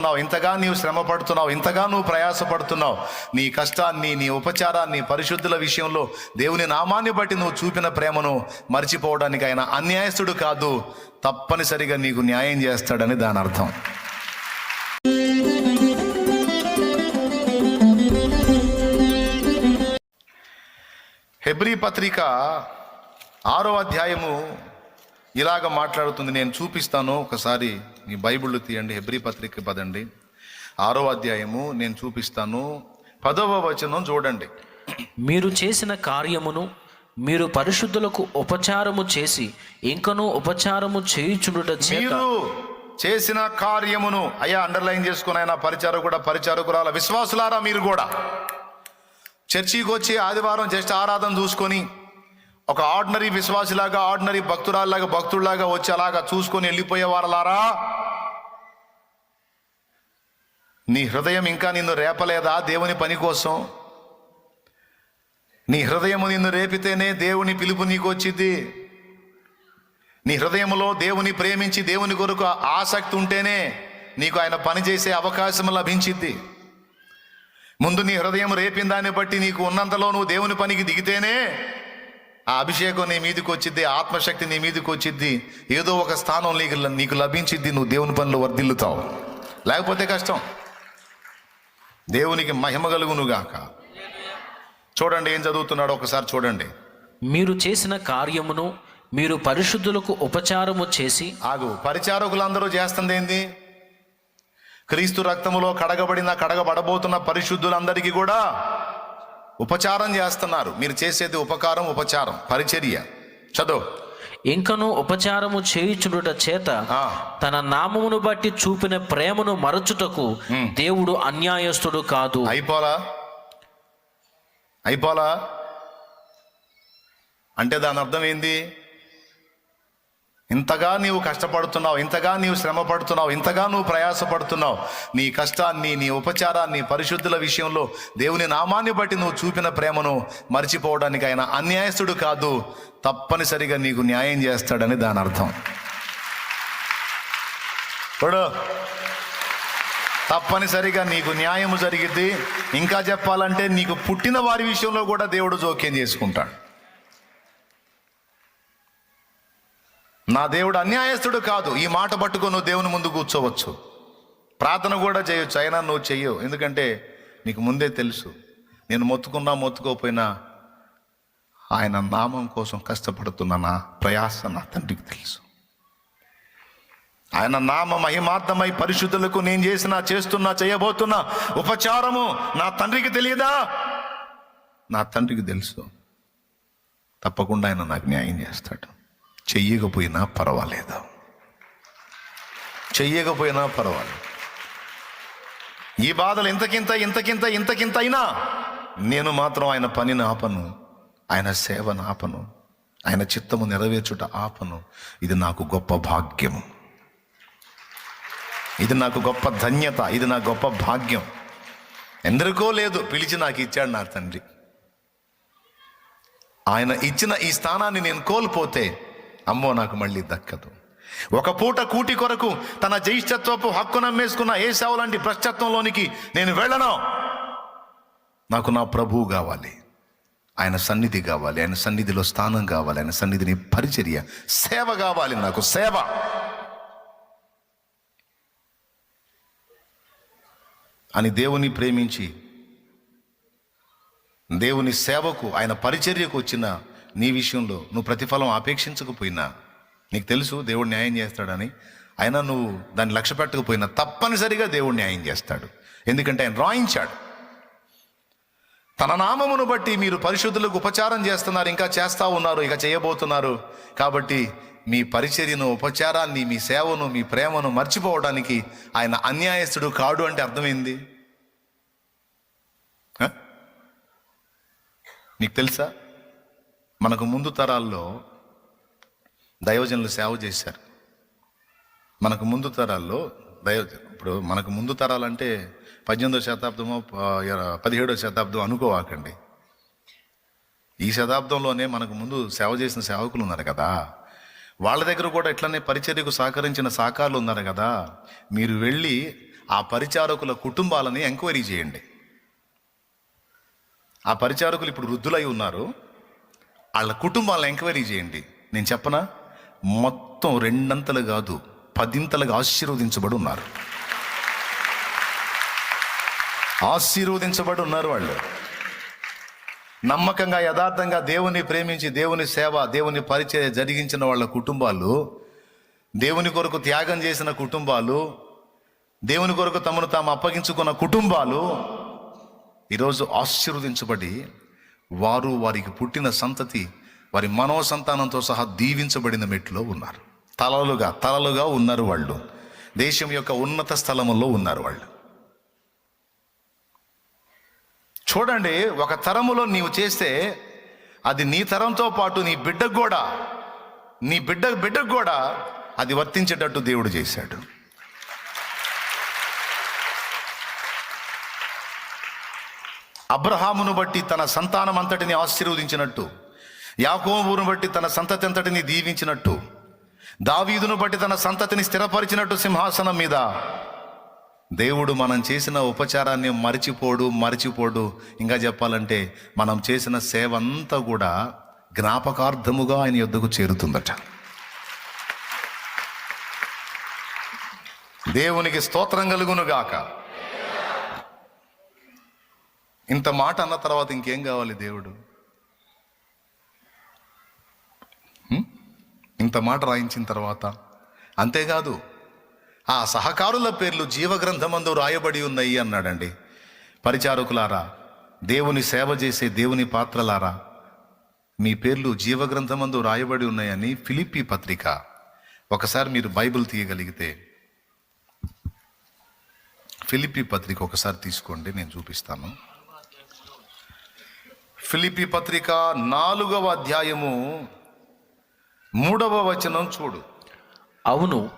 పడుతున్నావు ఇంతగా నీవు శ్రమ పడుతున్నావు ఇంతగా నువ్వు ప్రయాసపడుతున్నావు నీ కష్టాన్ని నీ ఉపచారాన్ని పరిశుద్ధుల విషయంలో దేవుని నామాన్ని బట్టి నువ్వు చూపిన ప్రేమను మర్చిపోవడానికి ఆయన అన్యాయస్తుడు కాదు తప్పనిసరిగా నీకు న్యాయం చేస్తాడని దాని అర్థం హెబ్రీ పత్రిక ఆరో అధ్యాయము ఇలాగ మాట్లాడుతుంది నేను చూపిస్తాను. ఒకసారి మీ బైబిల్ తీయండి హెబ్రీ పత్రిక పదండి. ఆరో అధ్యాయము నేను చూపిస్తాను. పదవ వచనం చూడండి. మీరు చేసిన కార్యమును మీరు పరిశుద్ధులకు ఉపచారము చేసి ఇంకను ఉపచారము చేయుచుండుట మీరు చేసిన కార్యమును అయ్యా అండర్లైన్ చేసుకుని ఆయన పరిచారకుడ పరిచారకురాల విశ్వాసులారా మీరు కూడా. చర్చికి వచ్చి ఆదివారం జస్ట్ ఆరాధన చూసుకొని ఒక ఆర్డినరీ విశ్వాసిలాగా ఆర్డినరీ భక్తురాల్లాగా భక్తుల్లాగా వచ్చి అలాగా చూసుకొని వెళ్ళిపోయేవారలారా నీ హృదయం ఇంకా నిన్ను రేపలేదా దేవుని పని కోసం? నీ హృదయము నిన్ను రేపితేనే దేవుని పిలుపు నీకు వచ్చింది నీ హృదయంలో దేవుని ప్రేమించి దేవుని కొరకు ఆసక్తి ఉంటేనే నీకు ఆయన పని చేసే అవకాశం లభించింది ముందు నీ హృదయం రేపిన దాన్ని బట్టి నీకు ఉన్నంతలో నువ్వు దేవుని పనికి దిగితేనే ఆ అభిషేకం నీ మీదకి వచ్చిద్ది ఆత్మశక్తి నీ మీదకి వచ్చిద్ది ఏదో ఒక స్థానం నీకు నీకు లభించిద్ది నువ్వు దేవుని పనిలో వర్ధిల్లుతావు. లేకపోతే కష్టం. దేవునికి మహిమ కలుగునుగాక. చూడండి ఏం చదువుతున్నాడో ఒకసారి చూడండి. మీరు చేసిన కార్యమును మీరు పరిశుద్ధులకు ఉపచారము చేసి ఆగు. పరిచారకులందరూ చేస్తుంది ఏంది క్రీస్తు రక్తములో కడగబడిన కడగబడబోతున్న పరిశుద్ధులందరికీ కూడా ఉపచారం చేస్తున్నారు. మీరు చేసేది ఉపకారం ఉపచారం. పరిచర్య. చదువు. ఇంకను ఉపచారము చేయుచుండుట చేత తన నామమును బట్టి చూపిన ప్రేమను మరచుటకు దేవుడు అన్యాయస్తుడు కాదు. అయిపోలా? అయిపోలా? అంటే దాని అర్థం ఏంది? ఇంతగా నీవు కష్టపడుతున్నావు ఇంతగా నీవు శ్రమ పడుతున్నావు ఇంతగా నువ్వు ప్రయాసపడుతున్నావు. నీ కష్టాన్ని నీ ఉపచారాన్ని పరిశుద్ధుల విషయంలో దేవుని నామాన్ని బట్టి నువ్వు చూపిన ప్రేమను మర్చిపోవడానికి ఆయన అన్యాయస్తుడు కాదు తప్పనిసరిగా నీకు న్యాయం చేస్తాడని దాని అర్థం. చూడు తప్పనిసరిగా నీకు న్యాయము జరిగిద్ది. ఇంకా చెప్పాలంటే నీకు పుట్టిన వారి విషయంలో కూడా దేవుడు జోక్యం చేసుకుంటాడు. నా దేవుడు అన్యాయస్తుడు కాదు. ఈ మాట పట్టుకొని నువ్వు దేవుని ముందు కూర్చోవచ్చు. ప్రార్థన కూడా చేయొచ్చు. అయినా నువ్వు చెయ్యవు. ఎందుకంటే నీకు ముందే తెలుసు. నేను మొత్తుకున్నా మొత్తుకోపోయినా ఆయన నామం కోసం కష్టపడుతున్న నా ప్రయాస నా తండ్రికి తెలుసు. ఆయన నామ మహిమార్థమై పరిశుద్ధులకు నేను చేసిన చేస్తున్నా చేయబోతున్నా ఉపచారము నా తండ్రికి తెలియదా? నా తండ్రికి తెలుసు. తప్పకుండా ఆయన నాకు న్యాయం చేస్తాడు. చెయ్యకపోయినా పర్వాలేదు. చెయ్యకపోయినా పర్వాలేదు. ఈ బాధలు ఇంతకింత ఇంతకింత ఇంతకింత అయినా నేను మాత్రం ఆయన పనిని ఆపను ఆయన సేవను ఆపను ఆయన చిత్తము నెరవేర్చుట ఆపను. ఇది నాకు గొప్ప భాగ్యము ఇది నాకు గొప్ప ధన్యత ఇది నా గొప్ప భాగ్యం. ఎందరికో లేదు పిలిచి నాకు ఇచ్చాడు నా తండ్రి. ఆయన ఇచ్చిన ఈ స్థానాన్ని నేను కోల్పోతే అమ్మో నాకు మళ్ళీ దక్కదు. ఒక పూట కూటి కొరకు తన జ్యేష్ఠత్వపు హక్కు నమ్మేసుకున్న ఏ సేవ లాంటి పశ్చాత్వంలోనికి నేను వెళ్ళను. నాకు నా ప్రభువు కావాలి. ఆయన సన్నిధి కావాలి. ఆయన సన్నిధిలో స్థానం కావాలి. ఆయన సన్నిధిని పరిచర్య సేవ కావాలి నాకు. సేవ. అని దేవుని ప్రేమించి దేవుని సేవకు ఆయన పరిచర్యకు వచ్చిన నీ విషయంలో నువ్వు ప్రతిఫలం ఆపేక్షించకపోయినా నీకు తెలుసు దేవుడు న్యాయం చేస్తాడని. అయినా నువ్వు దాన్ని లక్ష్య పెట్టకపోయినా తప్పనిసరిగా దేవుడు న్యాయం చేస్తాడు. ఎందుకంటే ఆయన రాయించాడు. తన నామమును బట్టి మీరు పరిశుద్ధులకు ఉపచారం చేస్తున్నారు ఇంకా చేస్తూ ఉన్నారు ఇక చేయబోతున్నారు. కాబట్టి మీ పరిచర్యను ఉపచారాన్ని మీ సేవను మీ ప్రేమను మర్చిపోవడానికి ఆయన అన్యాయస్తుడు కాడు అంటే అర్థమైంది? నీకు తెలుసా? మనకు ముందు తరాల్లో దైవజనులు సేవ చేశారు. మనకు ముందు తరాల్లో దైవ ఇప్పుడు మనకు ముందు తరాలంటే పద్దెనిమిదో శతాబ్దమో పదిహేడో శతాబ్దం అనుకోవాకండి. ఈ శతాబ్దంలోనే మనకు ముందు సేవ చేసిన సేవకులు ఉన్నారు కదా. వాళ్ళ దగ్గర కూడా ఇట్లనే పరిచర్యకు సహకరించిన సహకారులు ఉన్నారు కదా. మీరు వెళ్ళి ఆ పరిచారకుల కుటుంబాలని ఎంక్వైరీ చేయండి. ఆ పరిచారకులు ఇప్పుడు వృద్ధులై ఉన్నారు. వాళ్ళ కుటుంబాలను ఎంక్వైరీ చేయండి. నేను చెప్పనా? మొత్తం రెండంతలు కాదు పదింతలుగా ఆశీర్వదించబడి ఉన్నారు. ఆశీర్వదించబడి ఉన్నారు వాళ్ళు. నమ్మకంగా యథార్థంగా దేవుని ప్రేమించి దేవుని సేవ దేవుని పరిచయ జరిగించిన వాళ్ళ కుటుంబాలు దేవుని కొరకు త్యాగం చేసిన కుటుంబాలు దేవుని కొరకు తమను తాము అప్పగించుకున్న కుటుంబాలు ఈరోజు ఆశీర్వదించబడి వారు వారికి పుట్టిన సంతతి వారి మనో సంతానంతో సహా దీవించబడిన మెట్టులో ఉన్నారు. తలలుగా తలలుగా ఉన్నారు వాళ్ళు. దేశం యొక్క ఉన్నత స్థలములో ఉన్నారు వాళ్ళు. చూడండి ఒక తరములో నీవు చేస్తే అది నీ తరంతో పాటు నీ బిడ్డకు కూడా నీ బిడ్డ బిడ్డకు కూడా అది వర్తించేటట్టు దేవుడు చేశాడు. అబ్రహామును బట్టి తన సంతానం అంతటిని ఆశీర్వదించినట్టు యాకోబును బట్టి తన సంతతి అంతటిని దీవించినట్టు దావీదును బట్టి తన సంతతిని స్థిరపరిచినట్టు సింహాసనం మీద దేవుడు మనం చేసిన ఉపచారాన్ని మరిచిపోడు మరిచిపోడు. ఇంకా చెప్పాలంటే మనం చేసిన సేవ అంతా కూడా జ్ఞాపకార్థముగా ఆయన యొద్దకు చేరుతుందట. దేవునికి స్తోత్రం కలుగును గాక ఇంత మాట అన్న తర్వాత ఇంకేం కావాలి దేవుడు? ఇంత మాట రాయించిన తర్వాత అంతేకాదు ఆ సహకారుల పేర్లు జీవగ్రంథమందు రాయబడి ఉన్నాయి అన్నాడండి. పరిచారకులారా దేవుని సేవ చేసే దేవుని పాత్రలారా మీ పేర్లు జీవగ్రంథమందు రాయబడి ఉన్నాయని ఫిలిప్పి పత్రిక. ఒకసారి మీరు బైబిల్ తీయగలిగితే ఫిలిప్పి పత్రిక ఒకసారి తీసుకోండి నేను చూపిస్తాను. ఫిలిప్పి పత్రిక నాలుగవ అధ్యాయము మూడవ వచనం చూడు. అవును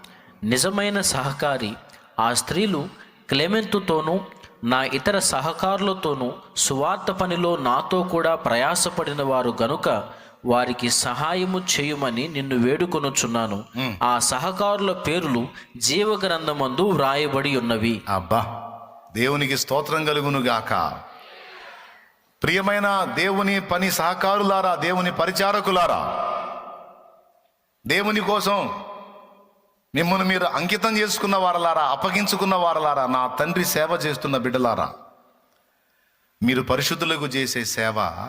నిజమైన సహకారి ఆ స్త్రీలు క్లెమెంతుతోనూ నా ఇతర సహకారులతోనూ సువార్త పనిలో నాతో కూడా ప్రయాసపడిన వారు గనుక వారికి సహాయము చేయుమని నిన్ను వేడుకొనుచున్నాను. ఆ సహకారుల పేర్లు జీవగ్రంథమందు వ్రాయబడి ఉన్నవి. అబ్బా దేవునికి స్తోత్రం కలుగును గాక ప్రియమైన దేవుని పని సహకారులారా దేవుని పరిచారకులారా దేవుని కోసం మిమ్మల్ని మీరు అంకితం చేసుకున్న వారలారా అప్పగించుకున్న వారలారా నా తండ్రి సేవ చేస్తున్న బిడ్డలారా మీరు పరిశుద్ధులకు చేసే సేవ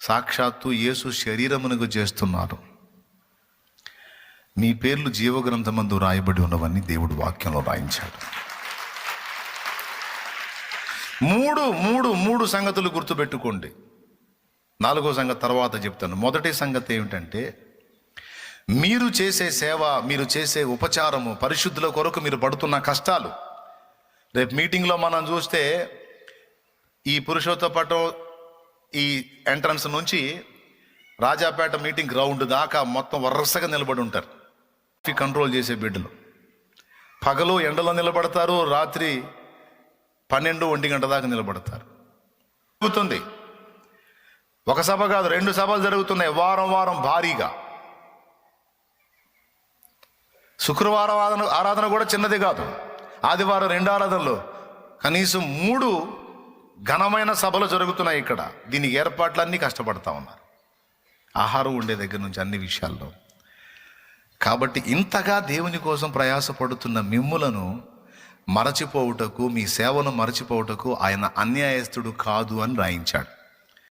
సాక్షాత్తు యేసు శరీరమునకు చేస్తున్నారు. మీ పేర్లు జీవగ్రంథమందు రాయబడి ఉన్నవన్నీ దేవుడు వాక్యంలో రాయించాడు. మూడు మూడు మూడు సంగతులు గుర్తుపెట్టుకోండి. నాలుగో సంగతి తర్వాత చెప్తాను. మొదటి సంగతి ఏమిటంటే మీరు చేసే సేవ మీరు చేసే ఉపచారము పరిశుద్ధుల కొరకు మీరు పడుతున్న కష్టాలు. రేపు మీటింగ్లో మనం చూస్తే ఈ పురుషోత్తపటం ఈ ఎంట్రన్స్ నుంచి రాజాపేట మీటింగ్ గ్రౌండ్ దాకా మొత్తం వరుసగా నిలబడి ఉంటారు. కంట్రోల్ చేసే బిడ్డలు. పగలు ఎండలో నిలబడతారు రాత్రి పన్నెండు ఒంటి గంట దాకా నిలబడతారు. జరుగుతుంది. ఒక సభ కాదు రెండు సభలు జరుగుతున్నాయి వారం వారం భారీగా. శుక్రవారం ఆరాధన ఆరాధన కూడా చిన్నది కాదు. ఆదివారం రెండు ఆరాధనలు. కనీసం మూడు ఘనమైన సభలు జరుగుతున్నాయి ఇక్కడ. దీనికి ఏర్పాట్లన్నీ కష్టపడతా ఉన్నారు. ఆహారం ఉండే దగ్గర నుంచి అన్ని విషయాల్లో. కాబట్టి ఇంతగా దేవుని కోసం ప్రయాసపడుతున్న మిమ్ములను మరచిపోవుటకు మీ సేవను మరచిపోవుటకు ఆయన అన్యాయస్తుడు కాదు అని రాయించాడు.